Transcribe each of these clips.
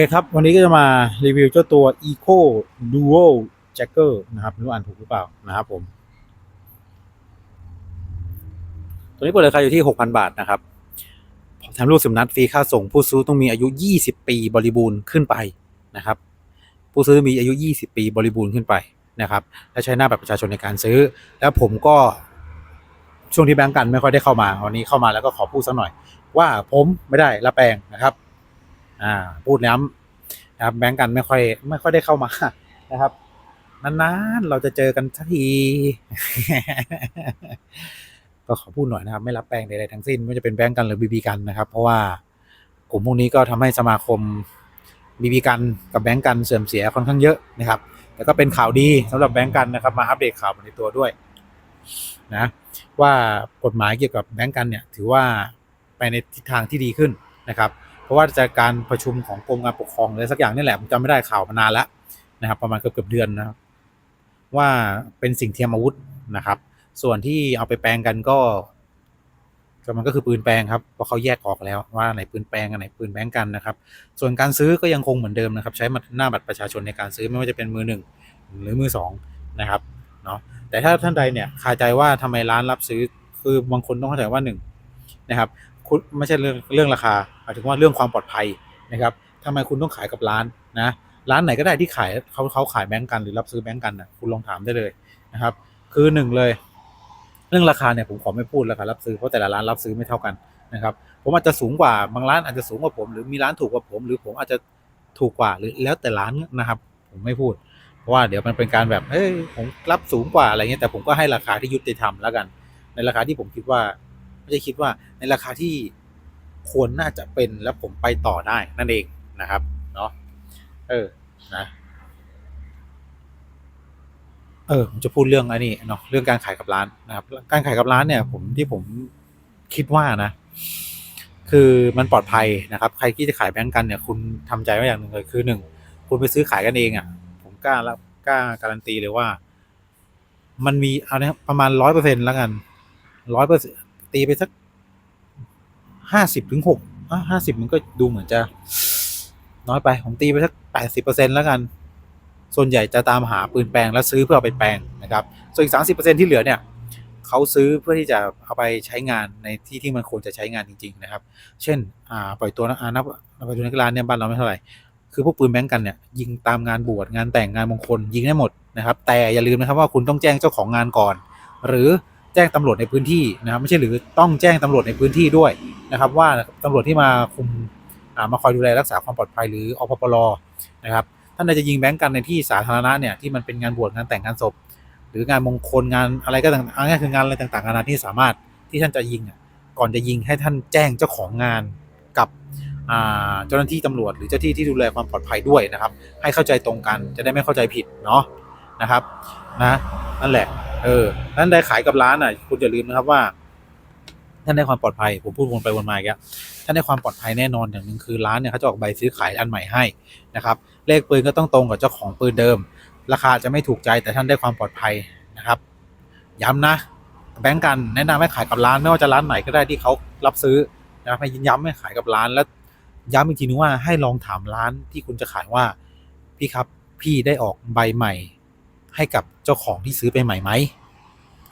โอเคครับ วันนี้ก็จะมารีวิวเจ้าตัว Eco Dual Jacker นะครับไม่รู้อ่านถูกหรือเปล่านะครับผม ตัวนี้เปิดราคาอยู่ที่ 6,000 บาทนะครับแถมรูปสิมนัดฟรีค่าส่ง ผู้ซื้อต้องมีอายุ 20 ปีบริบูรณ์ขึ้นไปนะครับ ผู้ซื้อมีอายุ 20 ปีบริบูรณ์ขึ้นไปนะครับและใช้หน้าแบัตรประชาชนในการซื้อ แล้วผมก็ช่วงที่แบงก์กันไม่ค่อยได้เข้ามาวันนี้เข้ามาแล้วก็ขอพูดสักหน่อย ว่าผมไม่ได้รับแปลงนะครับ อ่าพูดย้ำนะครับแบงก์กันไม่ค่อยไม่ค่อยได้เข้ามานะครับนานๆเราจะเจอกันสักที ก็ขอพูดหน่อยนะครับ ไม่รับแปลงใดๆทั้งสิ้นไม่ว่าจะเป็นแบงก์กันหรือบีบีกันนะครับ เพราะว่ากลุ่มพวกนี้ก็ทำให้สมาคมบีบีกันกับแบงก์กันเสื่อมเสียค่อนข้างเยอะนะครับ แต่ก็เป็นข่าวดีสำหรับแบงก์กันนะครับ มาอัปเดตข่าวในตัวด้วยนะว่ากฎหมายเกี่ยวกับแบงก์กันเนี่ย ถือว่าไปในทิศทางที่ดีขึ้นนะครับ ราะว่าจากการประชุมของกรมการปกครองอะไรสักอย่างนี่แหละผมจำไม่ได้ข่าวมานานแล้วนะครับ ประมาณเกือบเกือบเดือนนะครับว่าเป็นสิ่งเทียมอาวุธนะครับ ส่วนที่เอาไปแปลงกันก็ก็มันก็คือปืนแปลงครับเพราะเขาแยกออกแล้วว่าไหนปืนแปลงอันไหนปืนแบงกันนะครับ ส่วนการซื้อก็ยังคงเหมือนเดิมนะครับ ใช้หน้าบัตรประชาชนในการซื้อไม่ว่าจะเป็นมือหนึ่งหรือมือสองนะครับเนาะแต่ถ้าท่านใดเนี่ยคาใจว่าทำไมร้านรับซื้อคือบางคนต้องเข้าใจว่าหนึ่งนะครับ คุณไม่ใช่เรื่องเรื่องราคาหมายถึงว่าเรื่องความปลอดภัยนะครับทำไมคุณต้องขายกับร้านนะร้านไหนก็ได้ที่ขายเขาเขาขายแบงก์กันหรือรับซื้อแบงก์กันนะคุณลองถามได้เลยนะครับ คือหนึ่งเลย เรื่องราคาเนี่ยผมขอไม่พูดราคารับซื้อเพราะแต่ละร้านรับซื้อไม่เท่ากันนะครับ ผมอาจจะสูงกว่าบางร้านอาจจะสูงกว่าผม หรือมีร้านถูกกว่าผม หรือผมอาจจะถูกกว่าหรือแล้วแต่ร้านนะครับ ผมไม่พูด เพราะว่าเดี๋ยวมันเป็นการแบบเฮ้ยผมรับสูงกว่าอะไรเงี้ยแต่ผมก็ให้ราคาที่ยุติธรรมแล้วกัน ในราคาที่ผมคิดว่า ไม่ใช่คิดว่าในราคาที่ควรน่าจะเป็นแล้วผมไปต่อได้นั่นเองนะครับเนาะเออนะเออผมจะพูดเรื่องอันนี้เนาะเรื่องการขายกับร้านนะครับ การขายกับร้านเนี่ย ผมที่ผมคิดว่านะ คือมันปลอดภัยนะครับ ใครที่จะขายแบงก์กันเนี่ย คุณทำใจไว้อย่างหนึ่งเลยคือหนึ่งคุณไปซื้อขายกันเองอะ่ะ ผมกล้าแล้วกล้าการันตีเลยว่า มันมีเอาเนี้ยประมาณร้อยเปอร์เซ็นแล้วกันร้อยเปอร์เซ็นต ตีไปสักห้าสิบถึงหกห้าสิบมันก็ดูเหมือนจะ น้อยไป ผมตีไปสักแปดสิบเปอร์เซ็นแล้วกัน ส่วนใหญ่จะตามหาปืนแปลงแล้วซื้อเพื่อเอาไปแปลงนะครับ ส่วนอีกสามสิบเปอร์เซ็นที่เหลือเนี่ยเขาซื้อเพื่อที่จะเอาไปใช้งานในที่ที่มันควรจะใช้งานจริง ๆ นะครับ เช่น อ่า ปล่อยตัวนะอ่านับปล่อยตัวนักกีฬาเนี่ยบ้านเราไม่เท่าไหร่ คือพวกปืนแบงก์กันเนี่ยยิงตามงานบวชงานแต่งงานมงคลยิงได้หมดนะครับ แต่อย่าลืมนะครับว่าคุณต้องแจ้งเจ้าของงานก่อน หรือ แจ้งตำรวจในพื้นที่นะครับไม่ใช่หรือต้องแจ้งตำรวจในพื้นที่ด้วยนะครับ ว่าตำรวจที่มาคุมมาคอยดูแลรักษาความปลอดภัยหรืออปปรนะครับท่านใดจะยิงแบงก์กันในที่สาธารณะเนี่ยที่มันเป็นงานบวชงานแต่งงานศพ หรืองานมงคลงานอะไรก็ต่างๆเอาง่ายคืองานอะไรต่างๆนานาที่สามารถที่ท่านจะยิงก่อนจะยิงให้ท่านแจ้งเจ้าของงานกับเจ้าหน้าที่ตำรวจ หรือเจ้าที่ที่ดูแลความปลอดภัยด้วยนะครับ ให้เข้าใจตรงกันจะได้ไม่เข้าใจผิดเนาะนะครับนะนั่นแหละ เออท่านใดขายกับร้านอะ คุณอย่าลืมนะครับว่า ท่านได้ความปลอดภัย ผมพูดวนไปวนมาอีกแล้วท่านได้ความปลอดภัยแน่นอนอย่างหนึ่งคือร้านเนี่ยเขาจะออกใบซื้อขายอันใหม่ให้นะครับ เลขปืนก็ต้องตรงกับเจ้าของปืนเดิม ราคาจะไม่ถูกใจแต่ท่านได้ความปลอดภัยนะครับ ย้ำนะ แบงก์กันแนะนำให้ขายกับร้านไม่ว่าจะร้านไหนก็ได้ที่เขารับซื้อนะครับให้ย้ำให้ขายกับร้านแล้วย้ำอีกทีนึงว่าให้ลองถามร้านที่คุณจะขายว่าพี่ครับพี่ได้ออกใบใหม่ ให้กับเจ้าของที่ซื้อไปใหม่ไหม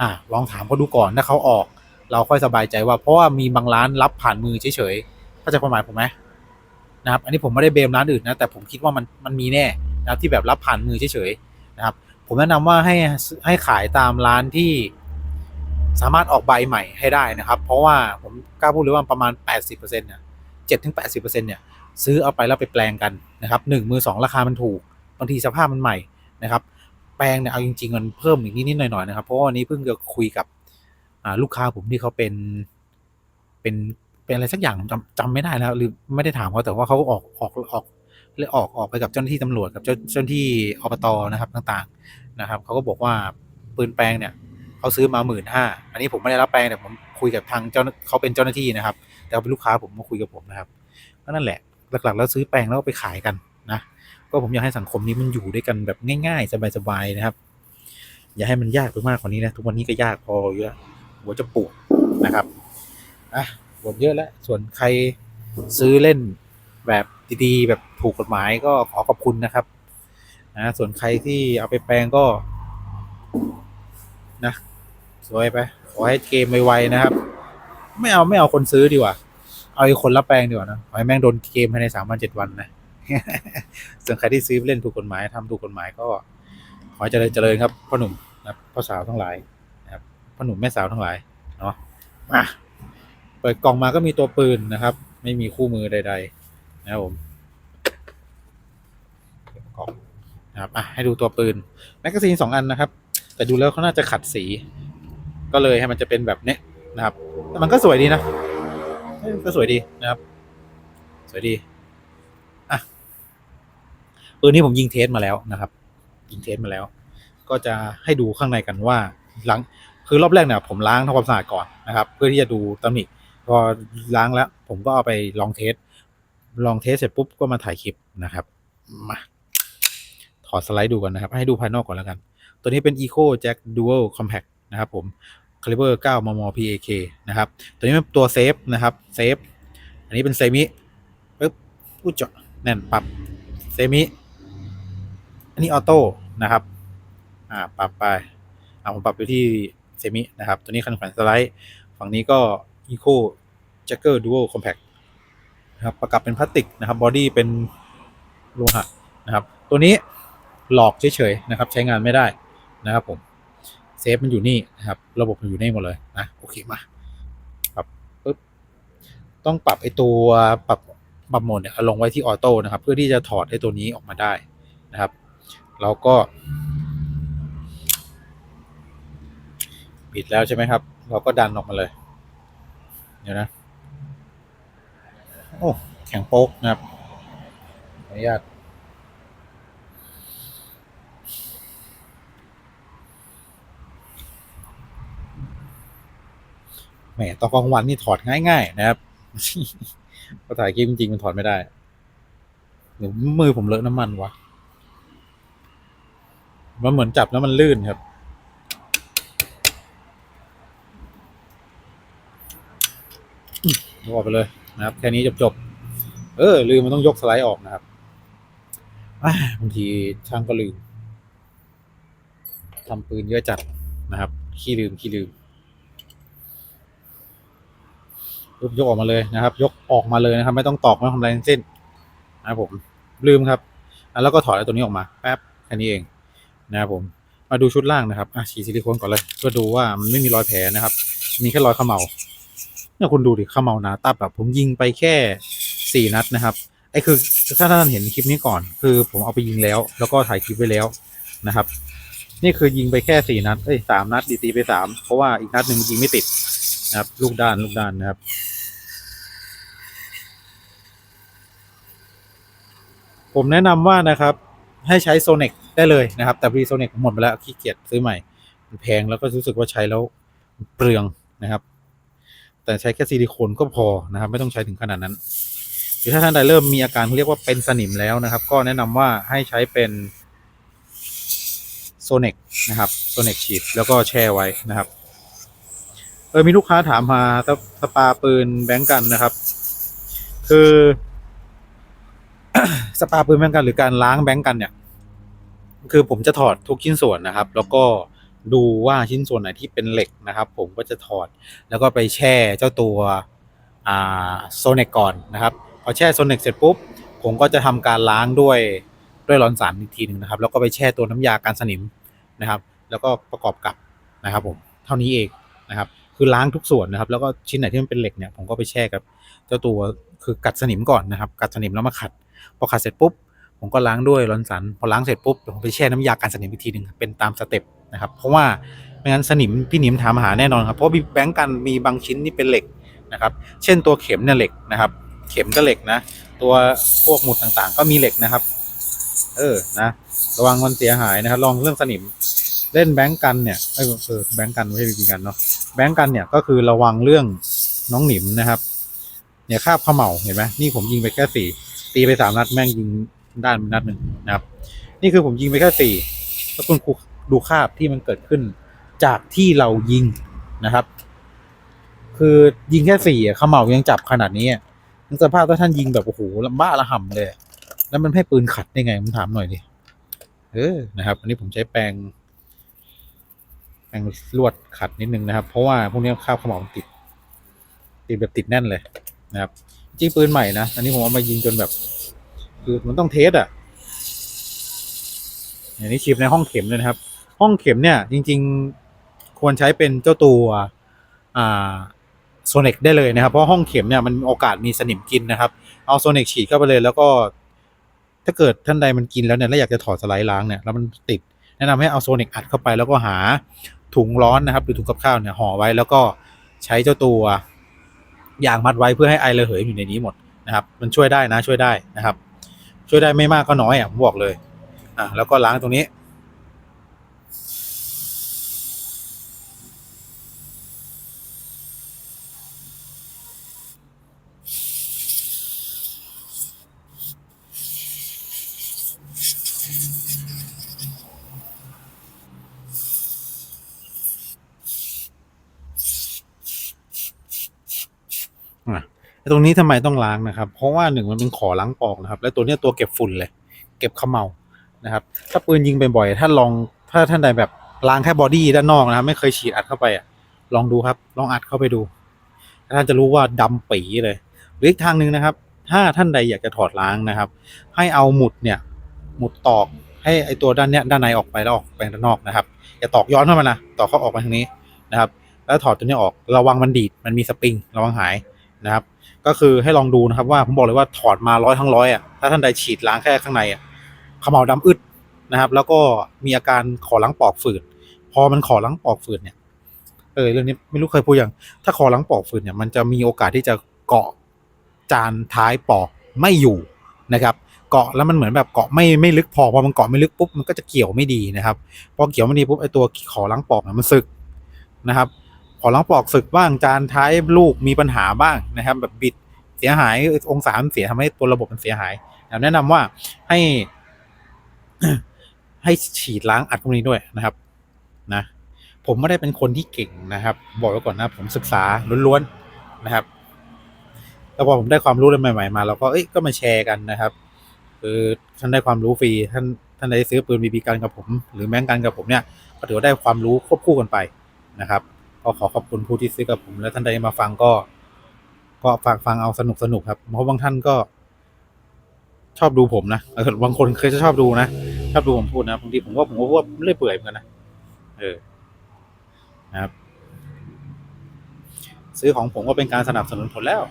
อ่าลองถามเขาดูก่อนถ้าเขาออก เราค่อยสบายใจว่าเพราะว่ามีบางร้านรับผ่านมือเฉยๆเข้าใจความหมายผมไหมนะครับ อันนี้ผมไม่ได้เบมร้านอื่นนะแต่ผมคิดว่ามันมันมีแน่นะครับที่แบบรับผ่านมือเฉยๆนะครับ ผมแนะนำว่าให้ให้ขายตามร้านที่สามารถออกใบใหม่ให้ได้นะครับ เพราะว่าผมกล้าพูดเลยว่าประมาณ 80%เนี่ย7ถึง80%เนี่ยซื้อเอาไปแล้วไปแปลงกันนะครับหนึ่งมือสองราคามันถูกบางทีสภาพมันใหม่นะครับ แปลงเนี่ยเอาจริงๆมันเพิ่มอีกนิดๆหน่อยๆนะครับ เพราะวันนี้เพิ่งจะคุยกับลูกค้าผมที่เขาเป็นเป็นเป็นอะไรสักอย่างจำจำไม่ได้แล้วหรือไม่ได้ถามเขาแต่ว่าเขาออกออกออกเลยออกออกไปกับเจ้าหน้าที่ตำรวจกับเจ้าเจ้าหน้าที่อบตนะครับต่างๆนะครับเขาก็บอกว่าปืนแปลงเนี่ยเขาซื้อมาหมื่นห้าอันนี้ผมไม่ได้รับแปลงแต่ผมคุยกับทางเจ้าเขาเป็นเจ้าหน้าที่นะครับ แต่เขาเป็นลูกค้าผมมาคุยกับผมนะครับก็นั่นแหละหลักๆ แล้วซื้อแปลงแล้วไปขายกัน ก็ผมอยากให้สังคมนี้มันอยู่ด้วยกันแบบง่าย ๆ สบายๆนะครับ อย่าให้มันยากไปมากกว่านี้นะทุกวันนี้ก็ยากพออยู่แล้วหัวจะปวดนะครับอะปวดเยอะแล้วส่วนใครซื้อเล่นแบบดีๆแบบถูกกฎหมายก็ขอขอบคุณนะครับนะส่วนใครที่เอาไปแปลงก็นะสวยไปขอให้เกมไวๆนะครับ ไม่เอาไม่เอาคนซื้อดีกว่า เอาไอ้คนรับแปลงดีกว่านะขอให้แม่งโดนเกมภายในสามวันเจ็ดวันนะ ส่วนใครที่ซื้อเล่นถูกกฎหมายทำถูกกฎหมายก็ ขอเจริญเจริญครับพ่อหนุ่มนะพ่อสาวทั้งหลายนะครับพ่อหนุ่มแม่สาวทั้งหลายเนาะมาเปิดกล่องมาก็มีตัวปืนนะครับ ไม่มีคู่มือใด ๆ นะครับผมกล่องนะครับอะให้ดูตัวปืนแมกกาซีนสองอันนะครับ แต่ดูแล้วเขาน่าจะขัดสี ก็เลยให้มันจะเป็นแบบเนี้ยนะครับแต่มันก็สวยดีนะก็สวยดีนะครับ สวยดี ปืนนี้ผมยิงเทสมาแล้วนะครับ ยิงเทสมาแล้ว ก็จะให้ดูข้างในกันว่า หลังคือรอบแรกเนี่ยผมล้างทำความสะอาดก่อนนะครับ เพื่อที่จะดูตำหนิพอล้างแล้ว ผมก็เอาไปลองเทส ลองเทสเสร็จปุ๊บก็มาถ่ายคลิปนะครับมาถอดสไลด์ดูกันนะครับ ให้ดูภายนอกก่อนแล้วกัน ตัวนี้เป็น Eco Jack Dual Compact นะครับผม Caliber 9มม PAK นะครับ ตัวนี้เป็นตัวเซฟนะครับ เซฟ อันนี้เป็นเซมิปึ๊บอู้เจาะแน่นปรับ เซมิ อันนี้ออโต้นะครับ อ่า ปรับไป อ่าผมปรับไปที่เซมินะครับ ตัวนี้คันแขวนสไลด์ ฝั่งนี้ก็ Eco Jacker Dual Compact นะครับ ประกับเป็นพลาสติกนะครับ บอดี้เป็นโลหะนะครับ ตัวนี้หลอกเฉยๆนะครับ ใช้งานไม่ได้นะครับผม เซฟมันอยู่นี่นะครับ ระบบมันอยู่นี่หมดเลยนะ โอเคมา ปรับปุ๊บ ต้องปรับไอตัวปรับปรับโหมดเนี่ยเอาลงไว้ที่ออโต้นะครับ เพื่อที่จะถอดไอตัวนี้ออกมาได้นะครับ เราก็ ปิดแล้วใช่ไหมครับ เราก็ดันออกมาเลย เดี๋ยวนะ โอ้แข็งโป๊กนะครับออนุญาตแหมตอนกลางวันนี่ถอดง่าย ๆ นะครับ พอถ่ายคลิปจริงๆมันถอดไม่ได้หรือมือผมเลอะน้ำมันวะ มันเหมือนจับแล้วมันลื่นครับยกออกไปเลยนะครับ แค่นี้จบๆเออ ลืมมันต้องยกสไลด์ออกนะครับบางทีช่างก็ลืมทำปืนเยอะจัดนะครับ ขี้ลืมขี้ลืมยกยกออกมาเลยนะครับ ยกออกมาเลยนะครับ ไม่ต้องตอกไม่ต้องทำอะไรทั้งสิ้นนะครับผมลืมครับแล้วก็ถอดไอ้ตัวนี้ออกมาแป๊บแค่นี้เอง นะครับผมมาดูชุดล่างนะครับอะฉีดซิลิโคนก่อนเลยเพื่อดูว่ามันไม่มีรอยแผลนะครับ มีแค่รอยเขมเหลาเนี่ยคุณดูดิเขมเหลาหนาตับแบบผมยิงไปแค่สี่นัดนะครับไอ้คือถ้าท่านเห็นคลิปนี้ก่อน คือผมเอาไปยิงแล้ว แล้วก็ถ่ายคลิปไว้แล้วนะครับ นี่คือยิงไปแค่สี่นัดเอ้ยสามนัดดีตีไปสามเพราะว่าอีกนัดหนึ่งยิงไม่ติดนะครับ ลูกด้านลูกด้านนะครับผมแนะนำว่านะครับ ให้ใช้โซเน c ได้เลยนะครับ แต่วีโซเน c หมดไปแล้วขี้เกียจซื้อใหม่มันแพงแล้วก็รู้สึกว่าใช้แล้วเปลืองนะครับ แต่ใช้แค่ซิลิโคนก็พอนะครับ ไม่ต้องใช้ถึงขนาดนั้นหรือถ้าท่านใดเริ่มมีอาการเรียกว่าเป็นสนิมแล้วนะครับ ก็แนะนำว่าให้ใช้เป็นโซเน c นะครับโซเน c ฉีดแล้วก็แช่ไว้นะครับเออมีลูกค้าถามมาสปสปาปืนแบงก์กันนะครับ คือสปาปืนแบงก์กันหรือการล้างแบงก์กันเนี่ย คือผมจะถอดทุกชิ้นส่วนนะครับ แล้วก็ดูว่าชิ้นส่วนไหนที่เป็นเหล็กนะครับ ผมก็จะถอดแล้วก็ไปแช่เจ้าตัวอ่าโซเนกก่อนนะครับพอแช่โซเนกเสร็จปุ๊บผมก็จะทำการล้างด้วยด้วยร้อนสารอีกทีหนึ่งนะครับ แล้วก็ไปแช่ตัวน้ำยากันสนิมนะครับ แล้วก็ประกอบกับนะครับ ผมเท่านี้เองนะครับ คือล้างทุกส่วนนะครับ แล้วก็ชิ้นไหนที่มันเป็นเหล็กเนี่ยผมก็ไปแช่กับ เจ้าตัวคือกัดสนิมก่อนนะครับ กัดสนิมแล้วมาขัดพอขัดเสร็จปุ๊บ ผมก็ล้างด้วยรอนสันพอล้างเสร็จปุ๊บผมไปแช่น้ำยากันสนิมอีกทีหนึ่งเป็นตามสเต็ปนะครับ เพราะว่าไม่งั้นสนิมพี่หนิมถามหาแน่นอนครับเพราะมีแบงก์กันมีบางชิ้นนี่เป็นเหล็กนะครับ เช่นตัวเข็มเนี่ยเหล็กนะครับ เข็มก็เหล็กนะ ตัวพวกหมุดต่างๆ ก็มีเหล็กนะครับ เออนะระวังมันเสียหายนะครับลองเรื่องสนิมเล่นแบงก์กันเนี่ยเออเออแบงก์กันไม่ใช่บีบีกันเนาะแบงก์กันเนี่ยก็คือระวังเรื่องน้องหนิมนะครับ เนี่ยคาบเขม่าเห็นไหมนี่ผมยิงไปแค่สี่ตีไปสามนัดแม่งยิง ด้านไปนัดหนึ่งนะครับ นี่คือผมยิงไปแค่สี่แล้วคุณครูดูคาบที่มันเกิดขึ้น จากที่เรายิงนะครับ คือยิงแค่สี่อะเขม่ายังจับขนาดนี้นึกสภาพถ้าท่านยิงแบบโอ้โหลำบ้าละห่ำเลย แล้วมันให้ปืนขัดได้ไงผมถามหน่อยดิเออนะครับ อันนี้ผมใช้แปรงแปรงลวดขัดนิดนึงนะครับ เพราะว่าพวกนี้คาบขม่ามันติด ติดแบบติดแน่นเลยนะครับ จริงปืนใหม่นะ อันนี้ผมเอามายิงจนแบบ คือมันต้องเทสอะอย่างนี้ชิปในห้องเข็มเลยนะครับ ห้องเข็มเนี่ย จริง ๆ ควรใช้เป็นเจ้าตัวอ่าโซเนกได้เลยนะครับ เพราะห้องเข็มเนี่ยมันโอกาสมีสนิมกินนะครับ เอาโซเนกฉีดเข้าไปเลยแล้วก็ ถ้าเกิดท่านใดมันกินแล้วเนี่ยแล้วอยากจะถอดสไลด์ล้างเนี่ยแล้วมันติด แนะนำให้เอาโซเนกอัดเข้าไปแล้วก็หาถุงร้อนนะครับ หรือถุงกับข้าวเนี่ยห่อไว้แล้วก็ใช้เจ้าตัวยางมัดไว้เพื่อให้ไอระเหยอยู่ในนี้หมดนะครับ มันช่วยได้นะช่วยได้นะครับ ช่วยได้ไม่มากก็น้อยอะผมบอกเลย อะแล้วก็ล้างตรงนี้ อะ ตรงนี้ทำไมต้องล้างนะครับ เพราะว่าหนึ่งมันเป็นขอล้างปอกนะครับ และตัวนี้ตัวเก็บฝุ่นเลย เก็บขมเมานะครับ ถ้าปืนยิงบ่อยๆถ้าลองถ้าท่านใดแบบล้างแค่บอดี้ด้านนอกนะครับ ไม่เคยฉีดอัดเข้าไปอะ ลองดูครับ ลองอัดเข้าไปดูท่านจะรู้ว่าดำปีเลยหรืออีกทางหนึ่งนะครับ ถ้าท่านใดอยากจะถอดล้างนะครับ ให้เอาหมุดเนี่ย หมุดตอกให้ไอตัวด้านเนี้ยด้านในออกไปแล้วออกไปด้านนอกนะครับอย่าตอกย้อนเข้ามานะตอกเข้าออกมาทางนี้นะครับ แล้วถอดตัวนี้ออกระวังมันดีดมันมีสปริงระวังหาย นะครับ ก็คือให้ลองดูนะครับว่าผมบอกเลยว่าถอดมาร้อยทั้งร้อยอะถ้าท่านใดฉีดล้างแค่ข้างในอะขมเหลาดำอึดนะครับ แล้วก็มีอาการขอล้างปอกฝืดพอมันขอล้างปอกฝืดเนี่ยเออเรื่องนี้ไม่รู้เคยพูดยังถ้าขอล้างปอกฝืดเนี่ยมันจะมีโอกาสที่จะเกาะจานท้ายปอกไม่อยู่นะครับ เกาะแล้วมันเหมือนแบบเกาะไม่ไม่ลึกพอพอมันเกาะไม่ลึกปุ๊บมันก็จะเกี่ยวไม่ดีนะครับพอเกี่ยวไม่ดีปุ๊บไอตัวขอล้างปอกเนี่ยมันสึกนะครับ ขอล้างปอกสึกบ้างจานท้ายลูกมีปัญหาบ้างนะครับ แบบบิดเสียหายองศาเสียทำให้ตัวระบบมันเสียหายแนะนำว่าให้ให้ฉีดล้างอัดพวกนี้ด้วยนะครับ นะ ผมไม่ได้เป็นคนที่เก่งนะครับ บอกไว้ก่อนนะ ผมศึกษาล้วนๆนะครับ แล้วพอผมได้ความรู้อะไรใหม่ๆมาเราก็เอ้ยก็มาแชร์กันนะครับคือท่านได้ความรู้ฟรีท่านท่านได้ซื้อปืนบีบีกันกับผม หรือแม้งกันกับผมเนี่ยก็ถือว่าได้ความรู้ควบคู่กันไปนะครับ ก็ขอขอบคุณผู้ที่ซื้อกับผม และท่านใดมาฟังก็ ก็ฟังฟังเอาสนุกสนุกครับเพราะบางท่านก็ ชอบดูผมนะเออบางคนเคยจะชอบดูนะชอบดูผมพูดนะบางทีผมว่าผมก็ว่าเรื่อยเปื่อยเหมือนกันนะเออนะครับ ซื้อของผมก็เป็นการสนับสนุนผลแล้ว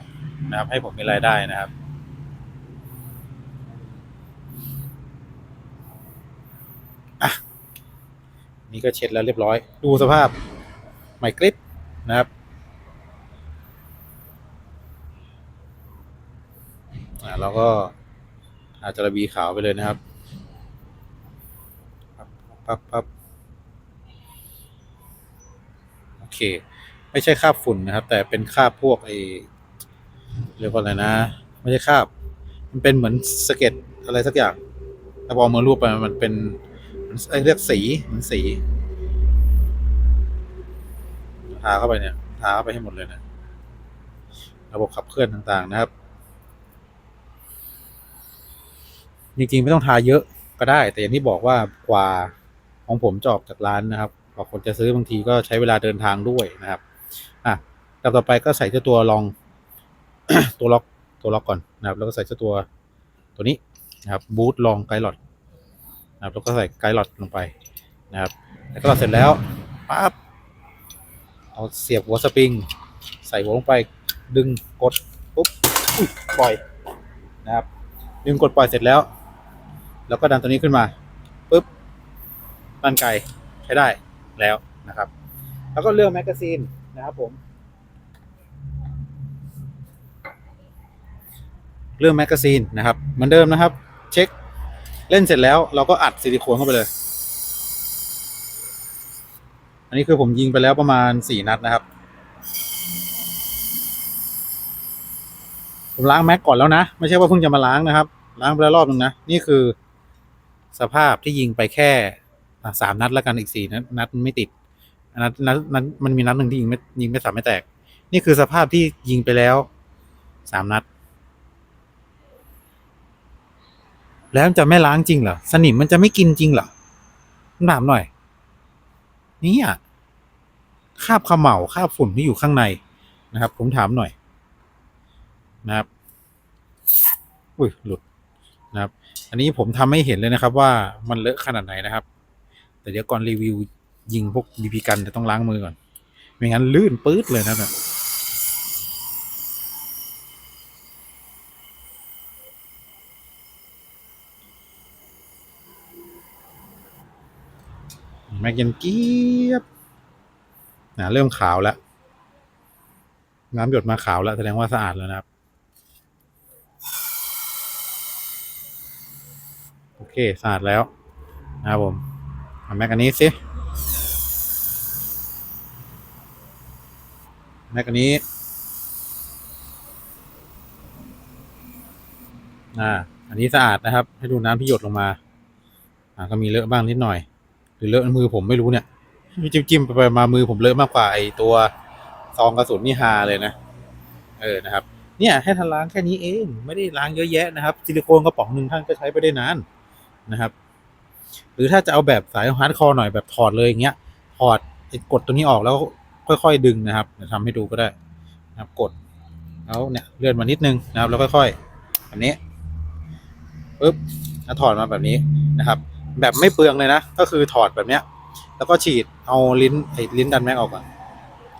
นะครับ ให้ผมมีรายได้นะครับนี่ก็เช็ดแล้วเรียบร้อย ดูสภาพ ใหม่กริปนะครับอ่าเราก็อาจจะระบีขาวไปเลยนะครับปั๊บปั๊บโอเค ไม่ใช่คาบฝุ่นนะครับ แต่เป็นคาบพวกไอเรียกว่าอะไรนะ ไม่ใช่คาบ มันเป็นเหมือนสเก็ดอะไรสักอย่างถ้าพอมารูปไปมันเป็นมันเรียกสีเหมือนสีาเข้าไปเนี่ยทาเข้าไปให้หมดเลยนะระบบขับเคลื่อนต่างๆนะครับ จริงๆไม่ต้องทาเยอะก็ได้ แต่อย่างที่บอกว่ากว่าของผมจะออกจากร้านนะครับกว่าคนจะซื้อบางทีก็ใช้เวลาเดินทางด้วยนะครับ อะต่อต่อไปก็ใส่เจ้าตัวรอง ตัวล็อกตัวล็อกก่อนนะครับ แล้วก็ใส่เจ้าตัวตัวนี้นะครับบูทลองไกด์หลอดนะครับแล้วก็ใส่ไกด์หลอดลงไปนะครับ แล้วก็เสร็จแล้วปั๊บ เอาเสียบหัวสปริง ใส่หัวลงไปดึงกดปุ๊บปล่อยนะครับ ดึงกดปล่อยเสร็จแล้ว แล้วก็ดันตัวนี้ขึ้นมาปุ๊บดันไกลใช้ได้แล้วนะครับ แล้วก็เลือกแมกกาซีนนะครับผมเรื่องแมกกาซีนนะครับเหมือนเดิมนะครับ เช็คเล่นเสร็จแล้วเราก็อัดซิลิโคนเข้าไปเลย อันนี้คือผมยิงไปแล้วประมาณสี่นัดนะครับ ผมล้างแม็กก่อนแล้วนะ ไม่ใช่ว่าเพิ่งจะมาล้างนะครับ ล้างไปแล้วรอบนึงนะ นี่คือสภาพที่ยิงไปแค่สามนัดแล้วกันอีกสี่นัดนัดไม่ติดอันนัดนัดนัดมันมีนัดหนึ่งที่ยิงไม่ยิงไม่สามไม่แตก นี่คือสภาพที่ยิงไปแล้วสามนัด แล้วจะไม่ล้างจริงเหรอสนิมมันจะไม่กินจริงเหรอถามหน่อย เนี่ยคาบเขม่าคาบฝุ่นที่อยู่ข้างในนะครับ ผมถามหน่อยนะครับอุ้ยหลุดนะครับ อันนี้ผมทำให้เห็นเลยนะครับ ว่ามันเลอะขนาดไหนนะครับ แต่เดี๋ยวก่อนรีวิวยิงพวกบีพีกันจะต้องล้างมือก่อน ไม่งั้นลื่นปื๊ดเลยนะครับ แม็กยันเกียบนะเริ่มขาวแล้ว น้ำหยดมาขาวแล้ว แสดงว่าสะอาดแล้วนะครับ โอเค สะอาดแล้ว นะครับผมเอาแม็กอันนี้สิแม็กอันนี้ อ่า อันนี้สะอาดนะครับ ให้ดูน้ำที่หยดลงมา อ่าก็มีเลอะบ้างนิดหน่อย หรือเลอะมือผมไม่รู้เนี่ยจิ้มจิ้มๆไปมามือผมเลอะมากกว่าไอตัวซองกระสุนนี่ฮาเลยนะ เออนะครับ เนี่ยให้ทันล้างแค่นี้เองไม่ได้ล้างเยอะแยะนะครับซิลิโคนกระป๋องหนึ่งท่านก็ใช้ไปได้นานนะครับ หรือถ้าจะเอาแบบสายฮาร์ดคอร์หน่อยแบบถอดเลยอย่างเงี้ยถอดกดตัวนี้ออกแล้วค่อยๆดึงนะครับเดี๋ยวทำให้ดูก็ได้นะครับกดแล้วเนี่ยเลื่อนมานิดนึงนะครับ แล้วค่อยๆแบบนี้ปึ๊บแล้วถอดมาแบบนี้นะครับ แบบไม่เปลืองเลยนะ ก็คือถอดแบบเนี้ย แล้วก็ฉีดเอาลิ้นไอ้ลิ้นดันแม็กออกก่อน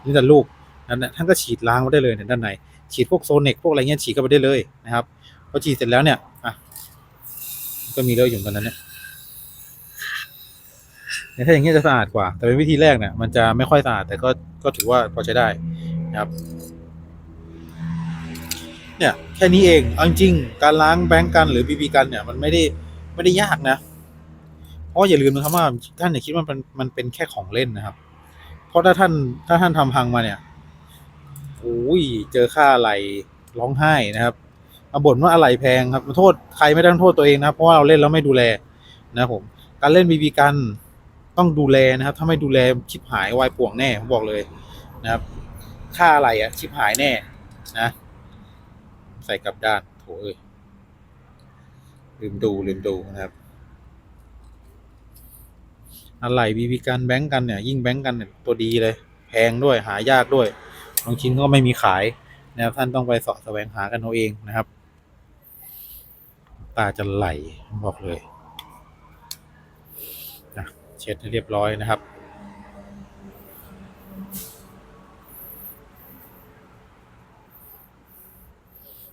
ลิ้นดันลูกนั่นท่านก็ฉีดล้างมาได้เลยในด้านในฉีดพวกโซเนกพวกอะไรเงี้ยฉีดเข้าไปได้เลยนะครับพอฉีดเสร็จแล้วเนี่ยอะก็มีเลอะอยู่ตอนนั้นเนี่ยเนี่ยถ้าอย่างเงี้ยจะสะอาดกว่า แต่เป็นวิธีแรกเนี่ยมันจะไม่ค่อยสะอาดแต่ก็ก็ถือว่าพอใช้ได้นะครับ เนี่ยแค่นี้เองเอาจริงการล้างแบงก์กันหรือบีบีกันเนี่ย มันไม่ได้ไม่ได้ยากนะ ราะอย่าลืมนะครับว่าท่านอย่าคิดว่ามันมันเป็นแค่ของเล่นนะครับ เพราะถ้าท่านถ้าท่านทำพังมาเนี่ยโอ้ยเจอค่าอะไรร้องไห้นะครับมาบ่นว่าอะไรแพงครับมาโทษใครไม่ได้ต้องโทษตัวเองนะครับเพราะว่าเราเล่นแล้วไม่ดูแลนะครับผมการเล่นบีบีกันต้องดูแลนะครับ ถ้าไม่ดูแลชิบหายวายป่วงแน่ผมบอกเลยนะครับ ค่าอะไรอะชิบหายแน่นะ ใส่กลับด้านโถเอ้ยลืมดูลืมดูนะครับ อะไรบีบีกันแบงก์กันเนี่ยยิ่งแบงก์กันเนี่ยตัวดีเลย แพงด้วยหายากด้วยบางชิ้นก็ไม่มีขายนะครับท่านต้องไปสาะแสวงหากันเอาเองนะครับ ตาจะไหลบอกเลยนะเช็ดให้เรียบร้อยนะครับ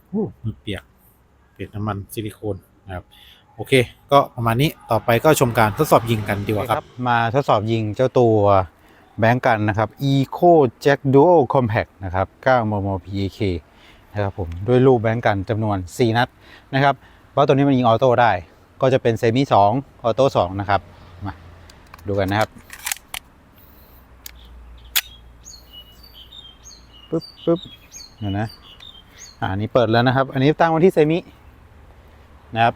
โอ้มือเปียก เปลี่ยนน้ำมันซิลิโคนนะครับ โอเค ก็ประมาณนี้ต่อไปก็ชมการทดสอบยิงกันดีกว่าครับ มาทดสอบยิงเจ้าตัวแบงก์กันนะครับ Eco Jack Dual Compact นะครับ 9 มม PAK นะครับผมด้วยลูกแบงก์กันจำนวน 4 นัดนะครับเพราะตัวนี้มันยิงออโต้ได้ ก็จะเป็นเซมิ2ออโต้2นะครับ มาดูกันนะครับปึ๊บปึ๊บเดี๋ยวนะ อ่าอันนี้เปิดแล้วนะครับ อันนี้ตั้งไว้ที่เซมินะครับ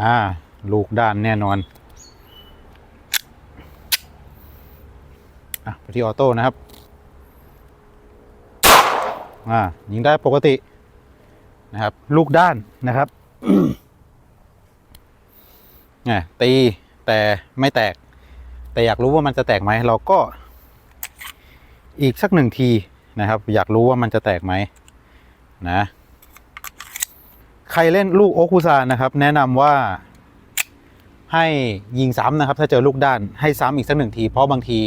อ่า ลูกด้านแน่นอน อะไปที่ออโต้นะครับ อ่า ยิงได้ปกตินะครับ ลูกด้านนะครับเนี่ยตีแต่ไม่แตก แต่อยากรู้ว่ามันจะแตกไหม เราก็ อีกสักหนึ่งทีนะครับ อยากรู้ว่ามันจะแตกไหมนะ ใครเล่นลูกโอคุซานะครับ แนะนำว่าให้ยิงซ้ำนะครับ ถ้าเจอลูกด้านให้ซ้ำอีกสักหนึ่งที เพราะบางที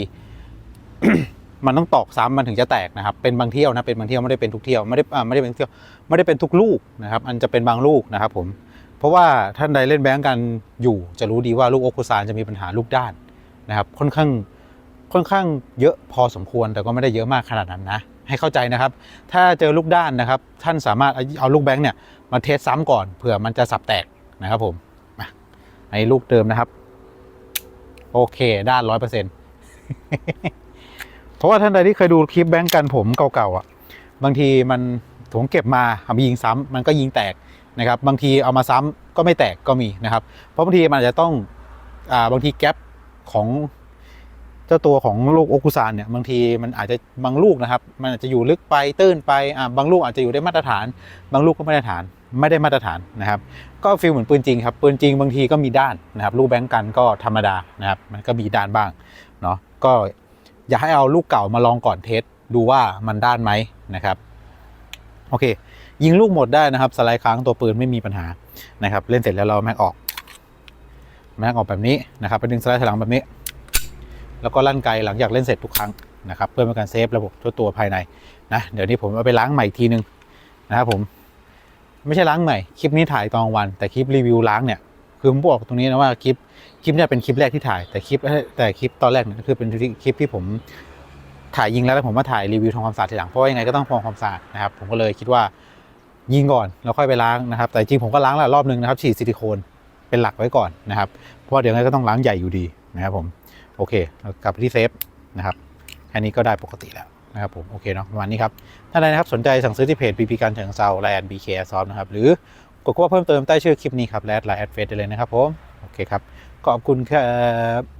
มันต้องตอกซ้ำมันถึงจะแตกนะครับ เป็นบางเที่ยวนะเป็นบางเที่ยวไม่ได้เป็นทุกเที่ยวไม่ได้ไม่ได้เป็นเที่ยวไม่ได้เป็นทุกลูกนะครับ อันจะเป็นบางลูกนะครับ ผม เพราะว่าท่านใดเล่นแบงก์กันอยู่จะรู้ดีว่าลูกโอคุซานจะมีปัญหาลูกด้านนะครับ ค่อนข้างค่อนข้างเยอะพอสมควรแต่ก็ไม่ได้เยอะมากขนาดนั้นนะให้เข้าใจนะครับ ถ้าเจอลูกด้านนะครับ ท่านสามารถเอาเอาลูกแบงค์เนี่ย มาเทสซ้ำก่อนเผื่อมันจะสับแตกนะครับผมมาไอ้ลูกเดิมนะครับ โอเคด้านร้อยเปอร์เซ็นต์เพราะว่าท่านใดที่เคยดูคลิปแบงก์กันผมเก่าๆอะ บางทีมันผมเก็บมาเอามายิงซ้ำมันก็ยิงแตกนะครับ บางทีเอามาซ้ำก็ไม่แตกก็มีนะครับ เพราะบางทีมันอาจจะต้องอ่าบางทีแก๊ปของ เจ้าตัวของลูกโอคุซานเนี่ยบางทีมันอาจจะบางลูกนะครับ มันอาจจะอยู่ลึกไปตื้นไปอ่าบางลูกอาจจะอยู่ได้มาตรฐาน บางลูกก็ไม่ได้ฐานไม่ได้มาตรฐานนะครับ ก็ฟีลเหมือนปืนจริงครับปืนจริงบางทีก็มีด้านนะครับ ลูกแบงก์กันก็ธรรมดานะครับ มันก็มีด้านบ้างเนาะก็อยากให้เอาลูกเก่ามาลองก่อนเทสดูว่ามันด้านไหมนะครับโอเค ยิงลูกหมดได้นะครับ สไลด์ค้างตัวปืนไม่มีปัญหานะครับ เล่นเสร็จแล้วเราแม็กออก แม็กออกแบบนี้นะครับไปดึงสไลด์ถลังแบบนี้ แล้วก็ลั่นไกลหลังจากเล่นเสร็จทุกครั้งนะครับเพื่อเป็นการเซฟระบบตัวตัวภายในนะเดี๋ยวนี้ผมเอาไปล้างใหม่อีกทีนึงนะครับผมไม่ใช่ล้างใหม่คลิปนี้ถ่ายตอนวัน แต่คลิปรีวิวล้างเนี่ยคือผมบอกตรงนี้นะว่าคลิปคลิปเนี่ยเป็นคลิปแรกที่ถ่ายแต่คลิปแต่คลิปตอนแรกเนี่ยคือเป็นคลิปที่ผมถ่ายยิงแล้วแล้วผมมาถ่ายรีวิวทำความสะอาดทีหลังเพราะว่ายังไงก็ต้องทำความสะอาดนะครับผมก็เลยคิดว่ายิงก่อนแล้วค่อยไปล้างนะครับ แต่จริงผมก็ล้างแล้วรอบนึงนะครับฉีดซิลิโคนเป็นหลักไว้ก่อนนะครับเพราะเดี๋ยวไงก็ต้องล้างใหญ่อยู่ดีนะครับผม โอเคเรากลับไปที่เซฟนะครับแค่นี้ก็ได้ปกติแล้วนะครับผมโอเคเนาะประมาณนี้ครับถ้าใดนะครับสนใจสั่งซื้อที่เพจ BP การเฉิงเซาไลน์ BK Airsoft นะครับหรือกดข้อควาเพิ่มเติมใต้ชื่อคลิปนี้ครับและไลน์แอดเฟซได้เลยนะครับผมโอเคครับขอบคุณครับ